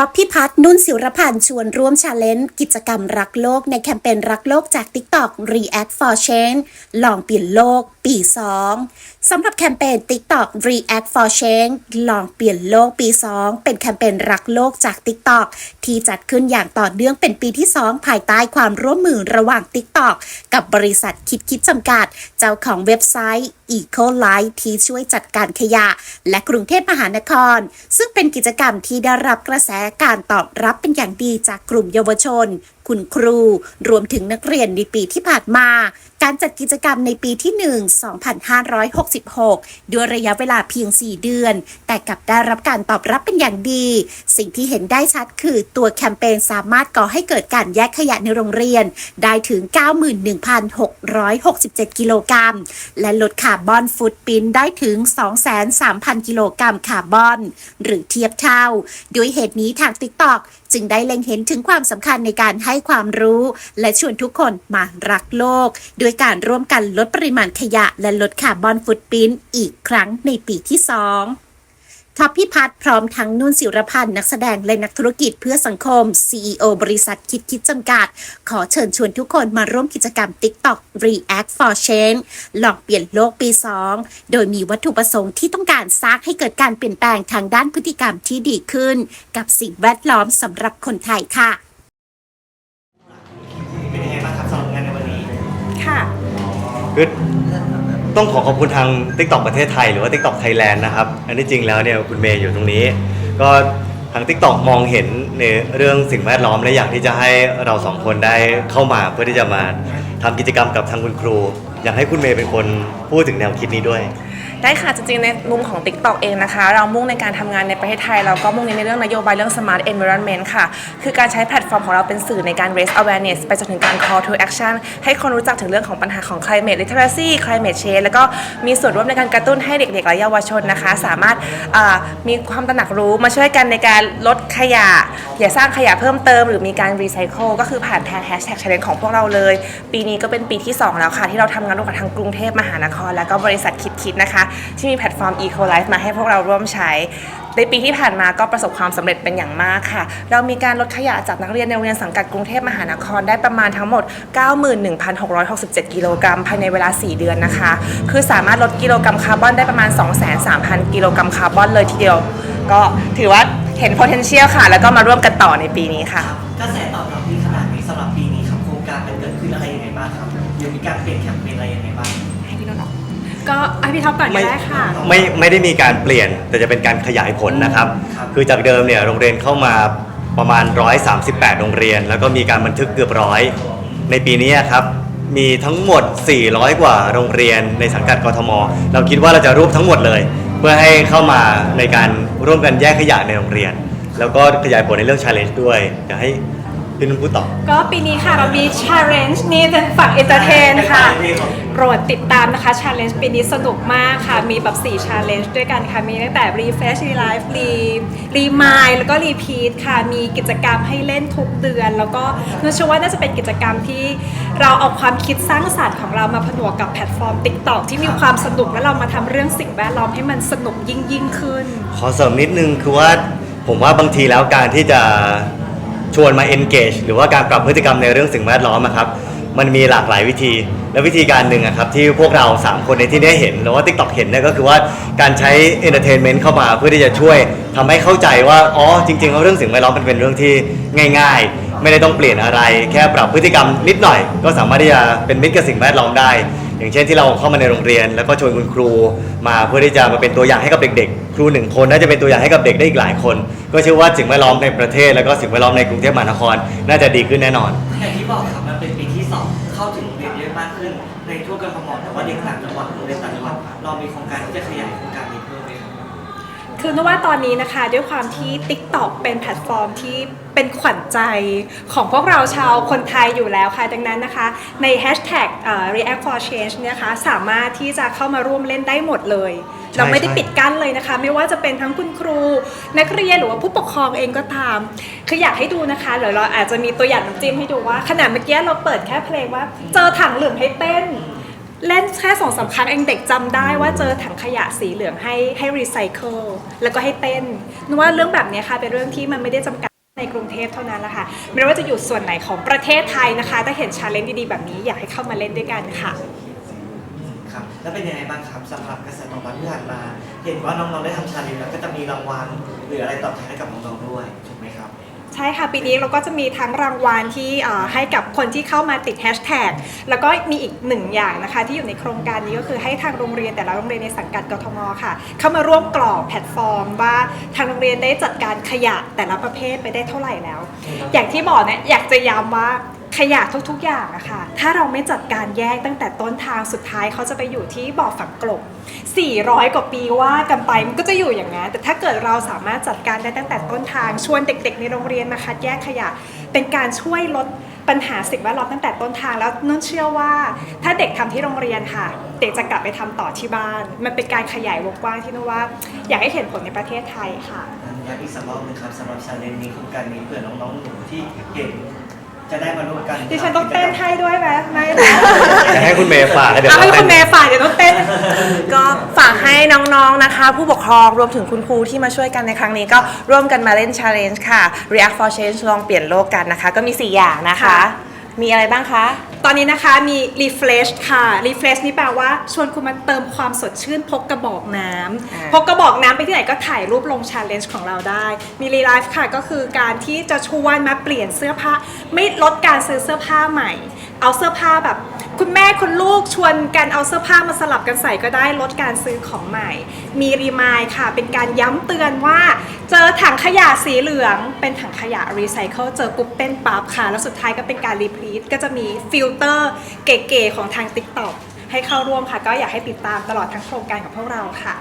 ท็อปพิพัฒน์นุ่นสิรพันธ์ชวนร่วมชาเลนจ์กิจกรรมรักโลกในแคมเปญรักโลกจาก TikTok React for Change ลองเปลี่ยนโลกปี 2 สำหรับแคมเปญ TikTok React for Change ลองเปลี่ยนโลกปี 2 เป็นแคมเปญรักโลกจาก TikTok ที่จัดขึ้นอย่างต่อเนื่องเป็นปีที่ 2 ภายใต้ความร่วมมือระหว่าง TikTok กับบริษัทคิดคิดจำกัด เจ้าของเว็บไซต์ Eco Life ที่ช่วยจัดการขยะ และกรุงเทพมหานคร ซึ่งเป็นกิจกรรมที่ได้รับกระแสการตอบรับเป็นอย่างดีจากกลุ่มเยาวชน คุณครู รวมถึงนักเรียนในปีที่ผ่านมา การจัดกิจกรรมในปีที่ 1 2566 ด้วยระยะเวลาเพียง 4 เดือน แต่กลับได้รับการตอบรับเป็นอย่างดี สิ่งที่เห็นได้ชัดคือตัวแคมเปญสามารถก่อให้เกิดการแยกขยะในโรงเรียน ได้ถึง 91,667 กิโลกรัม และลดคาร์บอนฟุตปินได้ถึง 23,000 กิโลกรัมคาร์บอน หรือเทียบเท่า ด้วยเหตุนี้ทาง TikTok จึงได้เล็งเห็นถึงความสำคัญในการให้ความรู้ และชวนทุกคนมารักโลก ด้วยการร่วมกันลดปริมาณขยะและลดคาร์บอนฟุตปรินอีกครั้งในปีที่2ท็อปพิพัฒน์พร้อมทั้งนุ่นศิรพันธ์นักแสดงและนักธุรกิจเพื่อสังคม CEO บริษัทคิดคิดจำกัด ขอเชิญชวนทุกคนมาร่วมกิจกรรม TikTok React for Change ลองเปลี่ยนโลกปี 2 โดยมีวัตถุประสงค์ที่ต้องการสร้างให้เกิดการเปลี่ยนแปลงทางด้านพฤติกรรมที่ดีขึ้น กับสิ่งแวดล้อมสำหรับคนไทยค่ะ คือต้องขอขอบคุณทาง TikTok ประเทศไทยหรือว่า TikTok Thailand นะครับ อันนี้จริงแล้วเนี่ยคุณเมย์อยู่ตรงนี้ ก็ทาง TikTok มองเห็นในเรื่องสิ่งแวดล้อมและอยากที่จะให้เราสองคนได้เข้ามาเพื่อที่จะมาทำกิจกรรมกับทางคุณครู อยากให้คุณเมย์เป็นคนพูดถึงแนวคิดนี้ด้วย ได้ค่ะจริงๆในมุมของ TikTok เองนะคะ เรามุ่งในการทำงานในประเทศไทย เราก็มุ่งเน้นในเรื่องนโยบายเรื่อง Smart Environment ค่ะ คือการใช้แพลตฟอร์มของเราเป็นสื่อในการ raise awareness ไปจนถึงการ call to action ให้คนรู้จักถึงเรื่องของปัญหาของ climate literacy climate change แล้วก็มีส่วนร่วมในการกระตุ้นให้เด็กๆและเยาวชนนะคะ สามารถมีความตระหนักรู้มาช่วยกันในการลดขยะ อย่าสร้างขยะเพิ่มเติม หรือมีการ recycle ก็คือผ่านทาง hashtag challenge ของพวกเราเลย ปีนี้ก็เป็นปีที่ 2 แล้วค่ะ ที่เราทำงานร่วมกับทางกรุงเทพมหานคร แล้วก็บริษัทคิดคิดนะคะที่มีแพลตฟอร์ม Eco Life มาให้พวกเราร่วมใช้ ในปีที่ผ่านมาก็ประสบความสำเร็จเป็นอย่างมากค่ะ เรามีการลดขยะจากนักเรียนในโรงเรียนสังกัดกรุงเทพมหานครได้ประมาณทั้งหมด 91,667 กิโลกรัมภายในเวลา 4 เดือนนะคะ คือสามารถลดกิโลกรัมคาร์บอนได้ประมาณ 23,000 กิโลกรัมคาร์บอนเลยทีเดียว ก็ถือว่าเห็น potential ค่ะ แล้วก็มาร่วมกันต่อในปีนี้ค่ะกระแสตอบรับดีขนาดนี้สำหรับปีนี้ครับโครงการมันเกิดขึ้นอะไรยังไงบ้างครับหรือมีการเปลี่ยนแคมเปญอะไร ก็ให้พี่ท็อปก่อนก็ไม่ได้ค่ะ ไม่ไม่ได้มีการเปลี่ยนแต่จะเป็นการขยายผลนะครับครับ คือจากเดิมเนี่ยโรงเรียนเข้ามาประมาณ 138 โรงเรียน แล้วก็มีการบันทึกเกือบร้อยในปีนี้ครับมีทั้งหมด 400 กว่าโรงเรียนในสังกัดกทม เราคิดว่าเราจะรวบทั้งหมดเลย เพื่อให้เข้ามาในการร่วมกันแยกขยะในโรงเรียน แล้วก็ขยายผลในเรื่อง challenge ด้วยอยากให้ พี่นุ่นพูดต่อ ก็ปีนี้ค่ะเรามี challenge นี่เป็นฝั่ง entertain ค่ะ โปรดติดตามนะคะ challenge ปีนี้สนุกมากค่ะ มีแบบ 4 challenge ด้วยกันค่ะ มีตั้งแต่ refresh relive re remind แล้วก็ repeat ค่ะ มีกิจกรรมให้เล่นทุกเดือน แล้วก็นึกเชื่อว่าน่าจะเป็นกิจกรรมที่เราเอาความคิดสร้างสรรค์ของเรามาผนวกกับแพลตฟอร์ม TikTok ที่มีความสนุกและเรามาทำเรื่องสิ่งแวดล้อมให้มันสนุกยิ่งยิ่งๆขึ้น ขอเสริมนิดนึงคือว่าผมว่าบางทีแล้วการที่จะ ชวนมา engage หรือว่าการปรับพฤติกรรมในเรื่องสิ่งแวดล้อมอะครับ มันมีหลากหลายวิธี และวิธีการหนึ่งอะครับที่พวกเรา 3 คนในที่นี้เห็น หรือว่า TikTok เห็นเนี่ยก็คือว่าการใช้ entertainment เข้ามาเพื่อที่จะช่วยทำให้เข้าใจว่า อ๋อ จริงๆแล้วเรื่องสิ่งแวดล้อมมันเป็นเรื่องที่ง่าย ๆ ไม่ได้ต้องเปลี่ยนอะไร แค่ปรับพฤติกรรมนิดหน่อย ก็สามารถที่จะเป็นมิตรกับสิ่งแวดล้อมได้ อย่างเช่นที่เราเข้ามาในโรงเรียน แล้วก็ชวนคุณครูมาเพื่อที่จะมาเป็นตัวอย่างให้กับเด็กๆ ครูหนึ่งคนน่าจะเป็นตัวอย่างให้กับเด็กได้อีกหลายคน ก็เชื่อว่าสิ่งแวดล้อมในประเทศ แล้วก็สิ่งแวดล้อมในกรุงเทพมหานคร น่าจะดีขึ้นแน่นอน อย่างที่บอกครับมันเป็นปีที่สองเข้าถึงเรียนเยอะมากขึ้นในทั่วกรทมแต่ว่าเด็กต่างจังหวัดโรงเรียนต่างจังหวัดเรามีโครงการที่จะขยายโครงการนี้ คือนึกว่าตอนนี้นะคะด้วยความที่ TikTok เป็นแพลตฟอร์มที่เป็นขวัญใจของพวกเราชาวคนไทยอยู่แล้วค่ะ ดังนั้นนะคะ ใน Hashtag React for Change เนี่ยคะสามารถที่จะเข้ามาร่วมเล่นได้หมดเลย เราไม่ได้ปิดกั้นเลยนะคะ ไม่ว่าจะเป็นทั้งคุณครู นักเรียนหรือว่าผู้ปกครองเองก็ตาม คืออยากให้ดูนะคะเดี๋ยวเราอาจจะมีตัวอย่างน้ำจิ้มให้ดูว่าขนาดเมื่อกี้เราเปิดแค่เพลงว่า เจอถังเหลืองให้เต้น เล่นแค่สองสามครั้งเองเด็กจำได้ว่าเจอถังขยะสีเหลืองให้ให้รีไซเคิลแล้วก็ให้เต้นนึกว่าเรื่องแบบนี้ค่ะเป็นเรื่องที่มันไม่ได้จำกัดในกรุงเทพเท่านั้นละค่ะไม่ว่าจะอยู่ส่วนไหนของประเทศไทยนะคะ ถ้าเห็นชาเลนจ์ดีๆแบบนี้อยากให้เข้ามาเล่นด้วยกันค่ะ ครับ แล้วเป็นยังไงบ้างครับสำหรับกระแสตอบรับที่ผ่านมา เห็นว่าน้องๆได้ทำชาเลนจ์แล้วก็จะมีรางวัลหรืออะไรตอบแทนให้กับน้องๆด้วยถูกไหมครับ ใช่ค่ะ ปีนี้เราก็จะมีทั้งรางวัลที่เอ่อให้กับคนที่เข้ามาติดแฮชแท็กแล้วก็มีอีกหนึ่งอย่างนะคะ ที่อยู่ในโครงการนี้ก็คือให้ทางโรงเรียนแต่ละโรงเรียนในสังกัดกทมค่ะ เข้ามาร่วมกรอกแพลตฟอร์ม ว่าทางโรงเรียนได้จัดการขยะแต่ละประเภทไปได้เท่าไหร่แล้ว อย่างที่บอกเนี่ยอยากจะย้ำว่า ขยะทุกๆอย่างอะค่ะ ถ้าเราไม่จัดการแยกตั้งแต่ต้นทางสุดท้ายเขาจะไปอยู่ที่บ่อฝังกลบ 400 กว่าปีว่ากันไปมันก็จะอยู่อย่างนั้นแต่ถ้าเกิดเราสามารถจัดการได้ตั้งแต่ต้นทางชวนเด็ก ๆ ในโรงเรียนมาคัดแยกขยะ เป็นการช่วยลดปัญหาสิ่งแวดล้อมตั้งแต่ต้นทางแล้วนุ่นเชื่อว่า ถ้าเด็กทำที่โรงเรียนค่ะ เด็กจะกลับไปทำต่อที่บ้าน มันเป็นการขยายวงกว้างที่นุ่นว่า อยากให้เห็นผลในประเทศไทยค่ะย้ำอีกสักรอบหนึงครับสำหรับชาเลนจ์นี้โครงการนี้เผื่อน้องๆหนูที่เห็น จะได้มาร่วมกันดิฉันต้องเต้นให้ด้วยไหมไม่นะ จะให้คุณเมย์ฝากให้เดี๋ยวเอาให้เราคุเต้ณนเมย์ฝ่ายเดี๋ยวต้องเต้น ก็ฝากให้น้องๆ นะคะ ผู้ปกครองรวมถึงคุณครูที่มาช่วยกันในครั้งนี้ก็ร่วมกันมาเล่น challenge ค่ะ React for Change ลองเปลี่ยนโลกกันนะคะ ก็มี 4 อย่างนะคะ ค่ะ มีอะไรบ้างคะ ตอนนี้นะคะมี refresh ค่ะ refresh นี่แปลว่าชวนคุณมาเติมความสดชื่นพกกระบอกน้อ่าำพกกระบอกน้ำไปที่ไหนก็ถ่ายรูปลง challenge ของเราได้ มี relive ค่ะก็คือการที่จะชวนมาเปลี่ยนเสื้อผ้า ไม่ลดการซื้อเสื้อผ้าใหม่ เอาเสื้อผ้าแบบ คุณแม่คุณลูกชวนกันเอาเสื้อผ้ามาสลับกันใส่ก็ได้ลดการซื้อของใหม่ มีรีมายค่ะ เป็นการย้ำเตือนว่า เจอถังขยะสีเหลือง เป็นถังขยะรีไซเคิลเจอปุ๊บเป็นปั๊บค่ะ แล้วสุดท้ายก็เป็นการรีพลีทก็จะมีฟิลเตอร์เก๋ๆของทาง TikTok ให้เข้าร่วมค่ะ ก็อยากให้ติดตามตลอดทั้งโครงการกับพวกเราค่ะ